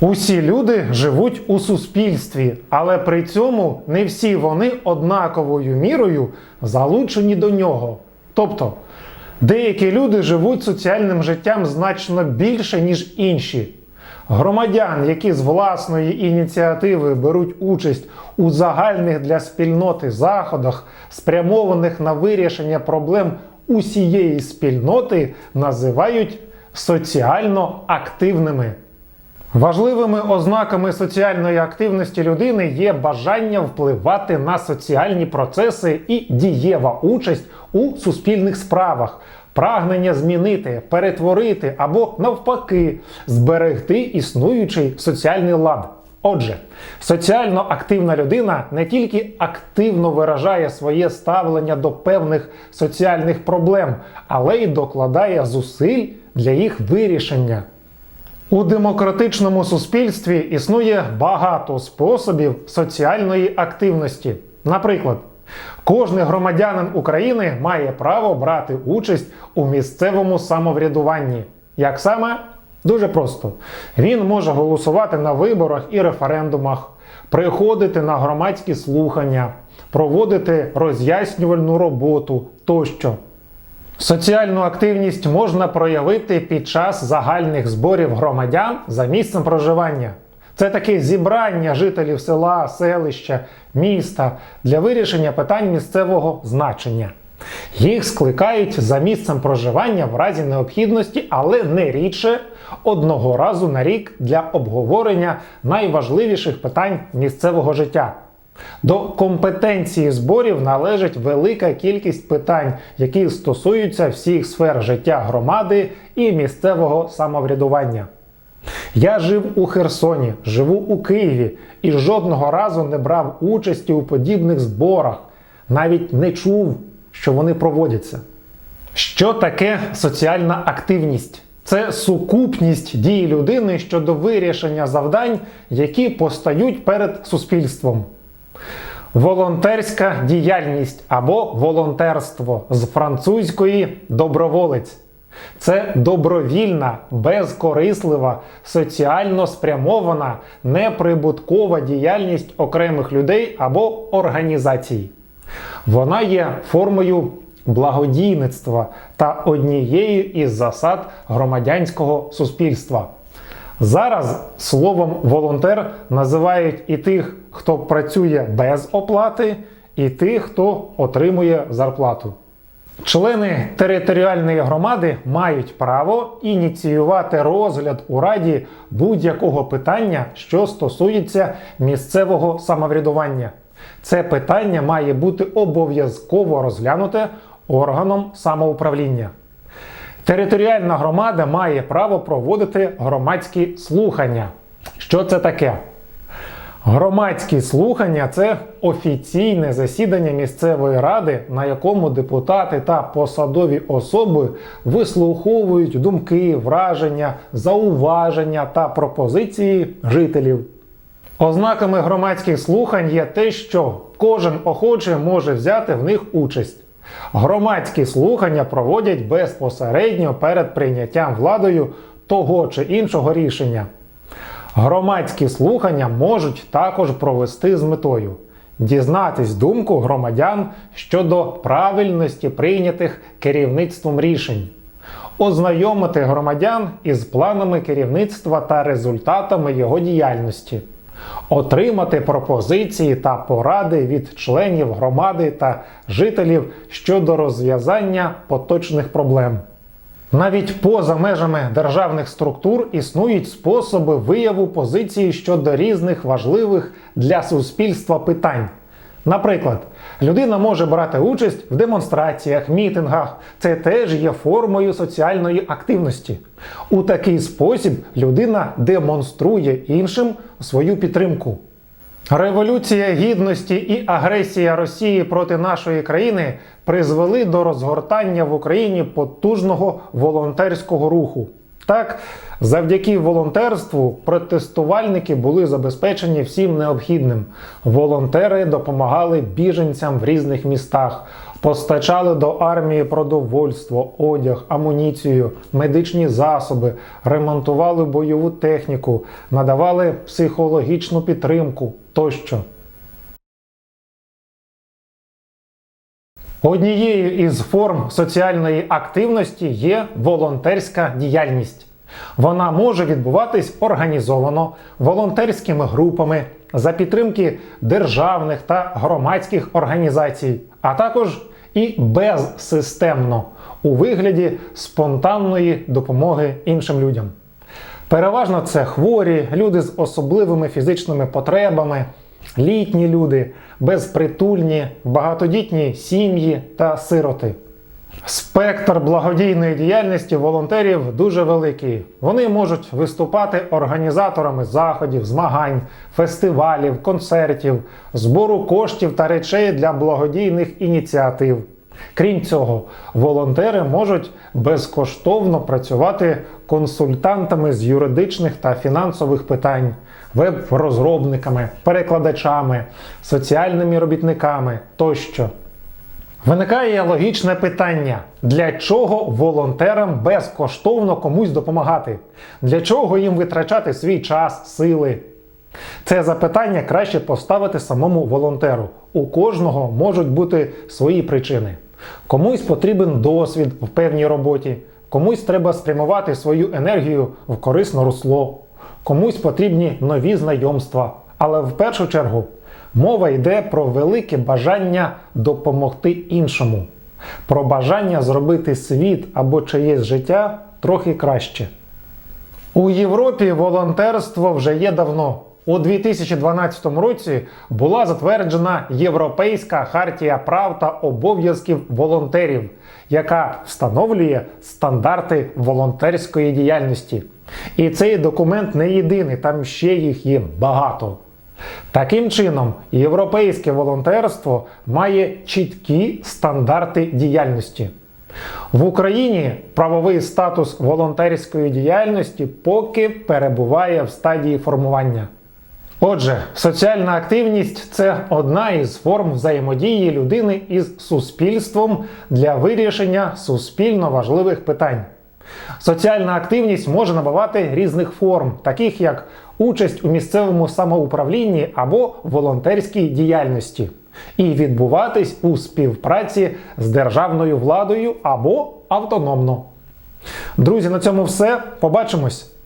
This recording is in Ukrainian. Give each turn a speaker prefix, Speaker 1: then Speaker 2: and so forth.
Speaker 1: Усі люди живуть у суспільстві, але при цьому не всі вони однаковою мірою залучені до нього. Тобто, деякі люди живуть соціальним життям значно більше, ніж інші. Громадян, які з власної ініціативи беруть участь у загальних для спільноти заходах, спрямованих на вирішення проблем усієї спільноти, називають соціально активними. Важливими ознаками соціальної активності людини є бажання впливати на соціальні процеси і дієва участь у суспільних справах, прагнення змінити, перетворити або навпаки зберегти існуючий соціальний лад. Отже, соціально активна людина не тільки активно виражає своє ставлення до певних соціальних проблем, але й докладає зусиль для їх вирішення. У демократичному суспільстві існує багато способів соціальної активності. Наприклад, кожний громадянин України має право брати участь у місцевому самоврядуванні. Як саме? Дуже просто. Він може голосувати на виборах і референдумах, приходити на громадські слухання, проводити роз'яснювальну роботу тощо. Соціальну активність можна проявити під час загальних зборів громадян за місцем проживання. Це таке зібрання жителів села, селища, міста для вирішення питань місцевого значення. Їх скликають за місцем проживання в разі необхідності, але не рідше одного разу на рік для обговорення найважливіших питань місцевого життя. До компетенції зборів належить велика кількість питань, які стосуються всіх сфер життя громади і місцевого самоврядування. Я жив у Херсоні, живу у Києві і жодного разу не брав участі у подібних зборах, навіть не чув, що вони проводяться. Що таке соціальна активність? Це сукупність дій людини щодо вирішення завдань, які постають перед суспільством. Волонтерська діяльність або волонтерство з французької доброволець. Це добровільна, безкорислива, соціально спрямована, неприбуткова діяльність окремих людей або організацій. Вона є формою благодійництва та однією із засад громадянського суспільства. Зараз словом волонтер називають і тих, хто працює без оплати, і тих, хто отримує зарплату. Члени територіальної громади мають право ініціювати розгляд у раді будь-якого питання, що стосується місцевого самоврядування. Це питання має бути обов'язково розглянуте органом самоуправління. Територіальна громада має право проводити громадські слухання. Що це таке? Громадські слухання це офіційне засідання місцевої ради, на якому депутати та посадові особи вислуховують думки, враження, зауваження та пропозиції жителів. Ознаками громадських слухань є те, що кожен охочий може взяти в них участь. Громадські слухання проводять безпосередньо перед прийняттям владою того чи іншого рішення. Громадські слухання можуть також провести з метою дізнатись думку громадян щодо правильності прийнятих керівництвом рішень, ознайомити громадян із планами керівництва та результатами його діяльності, отримати пропозиції та поради від членів громади та жителів щодо розв'язання поточних проблем. Навіть поза межами державних структур існують способи вияву позиції щодо різних важливих для суспільства питань. Наприклад, людина може брати участь в демонстраціях, мітингах. Це теж є формою соціальної активності. У такий спосіб людина демонструє іншим свою підтримку. Революція гідності і агресія Росії проти нашої країни призвели до розгортання в Україні потужного волонтерського руху. Так, завдяки волонтерству протестувальники були забезпечені всім необхідним. Волонтери допомагали біженцям в різних містах. постачали до армії продовольство, одяг, амуніцію, медичні засоби, ремонтували бойову техніку, надавали психологічну підтримку тощо. Однією із форм соціальної активності є волонтерська діяльність. Вона може відбуватись організовано волонтерськими групами за підтримки державних та громадських організацій, а також і безсистемно у вигляді спонтанної допомоги іншим людям. Переважно це хворі, люди з особливими фізичними потребами, літні люди, безпритульні, багатодітні сім'ї та сироти. Спектр благодійної діяльності волонтерів дуже великий. Вони можуть виступати організаторами заходів, змагань, фестивалів, концертів, збору коштів та речей для благодійних ініціатив. Крім цього, волонтери можуть безкоштовно працювати консультантами з юридичних та фінансових питань, веб-розробниками, перекладачами, соціальними робітниками тощо. Виникає логічне питання: для чого волонтерам безкоштовно комусь допомагати? Для чого їм витрачати свій час, сили? Це запитання краще поставити самому волонтеру. У кожного можуть бути свої причини. Комусь потрібен досвід в певній роботі, комусь треба спрямувати свою енергію в корисне русло, комусь потрібні нові знайомства. Але в першу чергу мова йде про велике бажання допомогти іншому, про бажання зробити світ або чиєсь життя трохи краще. У Європі волонтерство вже є давно. У 2012 році була затверджена Європейська хартія прав та обов'язків волонтерів, яка встановлює стандарти волонтерської діяльності. І цей документ не єдиний, там ще їх є багато. Таким чином, європейське волонтерство має чіткі стандарти діяльності. В Україні правовий статус волонтерської діяльності поки перебуває в стадії формування. Отже, соціальна активність це одна із форм взаємодії людини із суспільством для вирішення суспільно важливих питань. Соціальна активність може набувати різних форм, таких як участь у місцевому самоуправлінні або волонтерській діяльності, і відбуватись у співпраці з державною владою або автономно. Друзі, на цьому все. Побачимось!